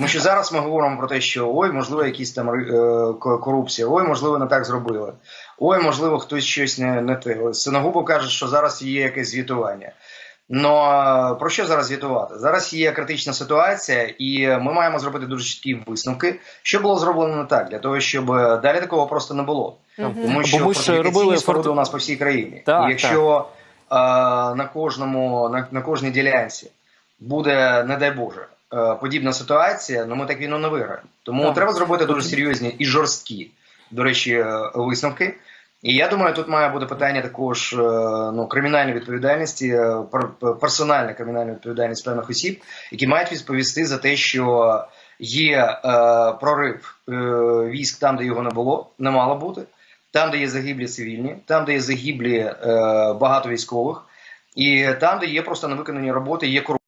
Тому що зараз ми говоримо про те, що ой, можливо, якісь там е, корупція, ой, можливо, не так зробили. Ой, можливо, хтось щось не, не те. Ось каже, що зараз є якесь звітування. Ну про що зараз звітувати? Зараз є критична ситуація, і ми маємо зробити дуже чіткі висновки, що було зроблено не так, для того, щоб е, далі такого просто не було. Тому що Бо ми ж робили споруди у нас по всій країні. Так, і якщо е, на кожному на, на кожній ділянці буде, не дай Боже, подібна ситуація, ну ми так війну не виграємо. Тому Так. треба зробити дуже серйозні і жорсткі, до речі, е, висновки. І я думаю, тут має бути питання також е, ну, кримінальної відповідальності, е, пер- персональна кримінальна відповідальність певних осіб, які мають відповісти за те, що є е, прорив е, військ там, де його не було, не мало бути, там, де є загиблі цивільні, там, де є загиблі е, багато військових, і там, де є просто невиконані роботи, є корупція.